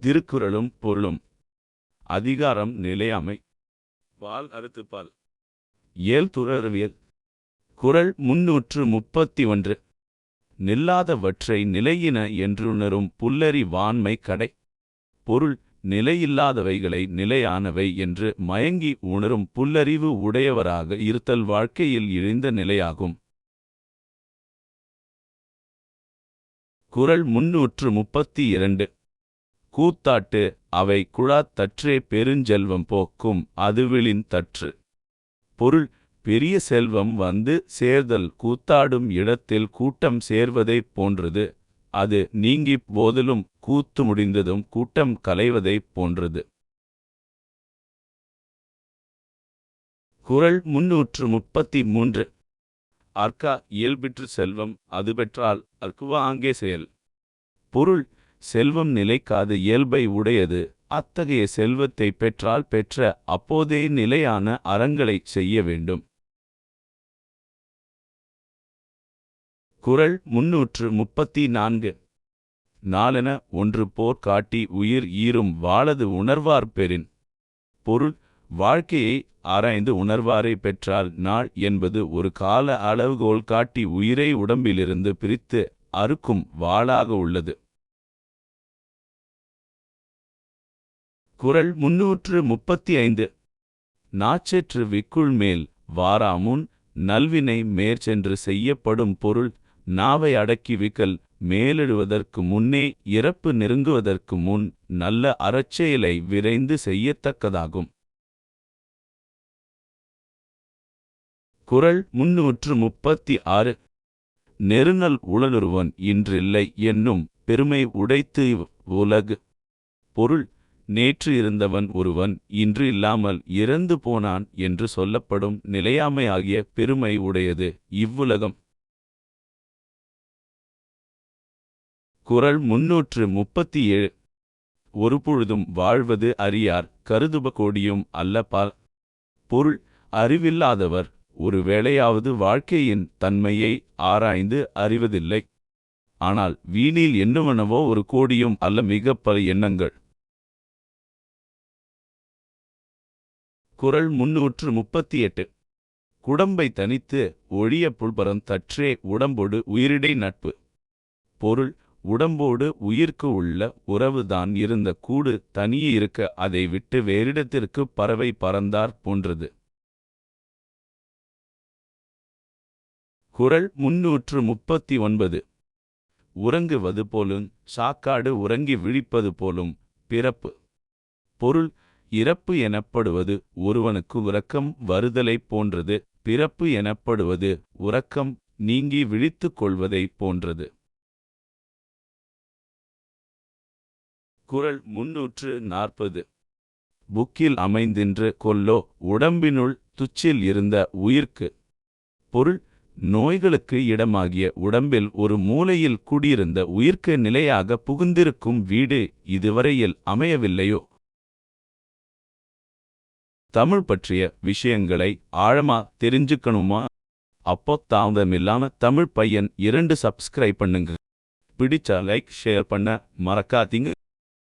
திருக்குறளும் பொருளும். அதிகாரம் நிலையாமை. பால். அறுத்துப்பால் ஏல் துறவியல். குறள் முன்னூற்று முப்பத்தி ஒன்று நில்லாதவற்றை நிலையின என்றுணரும் புல்லறி வான்மை கடை. பொருள் நிலையில்லாதவைகளை நிலையானவை என்று மயங்கி உணரும் புல்லறிவு உடையவராக இருத்தல் வாழ்க்கையில் இழிந்த நிலையாகும். குறள் முன்னூற்று முப்பத்தி இரண்டு. கூத்தாட்டு அவை குழாத்தற்றே பெருஞ்செல்வம் போக்கும் அதுவிளின் தற்று. பொருள் பெரிய செல்வம் வந்து சேர்தல் கூத்தாடும் இடத்தில் கூட்டம் சேர்வதைப் போன்றது. அது நீங்கிப் போதலும் கூத்து முடிந்ததும் கூட்டம் கலைவதைப் போன்றது. குறள் முன்னூற்று முப்பத்தி மூன்று. அர்க்கா இயல்பிற்று செல்வம் அது பெற்றால் அர்க்குவா அங்கே செயல். பொருள் செல்வம் நிலைக்காத இயல்பை உடையது. அத்தகைய செல்வத்தை பெற்றால் பெற்ற அப்போதே நிலையான அறங்களைச் செய்ய வேண்டும். குறள் முன்னூற்று முப்பத்தி நான்கு. நாளென ஒன்று போர் காட்டி உயிர் ஈரும் வாழது உணர்வார் பெறின். பொருள் வாழ்க்கையை ஆராய்ந்து உணர்வாரை பெற்றால் நாள் என்பது ஒரு கால அளவுகோல் காட்டி உயிரை உடம்பிலிருந்து பிரித்து அறுக்கும் வாளாக உள்ளது. குறள் முன்னூற்று முப்பத்தி ஐந்து நாச்சற்று விக்குள் மேல் வாராமுன் நல்வினை மேற்சென்று செய்யப்படும் பொருள் நாவை அடக்கி விக்கல் மேலெழுவதற்கு முன்னே இறப்பு நெருங்குவதற்கு முன் நல்ல அறச்செயலை விரைந்து செய்யத்தக்கதாகும். குரல் முன்னூற்று முப்பத்தி ஆறு. நெருநல் உளனொருவன் இன்றில்லை என்னும் பெருமை உடைத்து உலகு. பொருள் நேற்று இருந்தவன் ஒருவன் இன்று இல்லாமல் இறந்து போனான் என்று சொல்லப்படும் நிலையாமையாகிய பெருமை உடையது இவ்வுலகம். குரல் முன்னூற்று முப்பத்தி ஏழு. ஒரு பொழுதும் வாழ்வது அறியார் கருதுப கோடியும் அல்லப்பால் பொருள் அறிவில்லாதவர் ஒரு வேளையாவது வாழ்க்கையின் தன்மையை ஆராய்ந்து அறிவதில்லை. ஆனால் வீணில் என்னவெனவோ ஒரு கோடியும் அல்ல மிக பல எண்ணங்கள். குறள் முன்னூற்று முப்பத்தி எட்டு குடம்பை தனித்து ஒழிய புல்பரம் தற்றே உடம்பொடு உயிரிடை நட்பு. பொருள் உடம்போடு உயிர்க்கு உள்ள உறவுதான் இருந்த கூடு தனியே இருக்க அதை விட்டு வேறிடத்திற்கு பறவை பறந்தார் போன்றது. குரல் முன்னூற்று முப்பத்தி ஒன்பது. உறங்குவது போலும் சாக்காடு உறங்கி விழிப்பது போலும் பிறப்பு. பொருள் இறப்பு எனப்படுவது ஒருவனுக்கு உறக்கம் வருதலைப் போன்றது. பிறப்பு எனப்படுவது உறக்கம் நீங்கி விழித்துக் கொள்வதைப் போன்றது. குரல் முன்னூற்று நாற்பது. புக்கில் அமைந்தின்று கொல்லோ உடம்பினுள் துச்சில் இருந்த உயிர்க்கு. பொருள் நோய்களுக்கு இடமாகிய உடம்பில் ஒரு மூலையில் குடியிருந்த உயிர்க்கு நிலையாக புகுந்திருக்கும் வீடு இதுவரையில் அமையவில்லையோ? தமிழ் பற்றிய விஷயங்களை ஆழமா தெரிஞ்சுக்கணுமா? அப்போ தாமதமில்லாம தமிழ் பையன் இரண்டு சப்ஸ்கிரைப் பண்ணுங்க. பிடிச்சா லைக் ஷேர் பண்ண மறக்காதீங்க.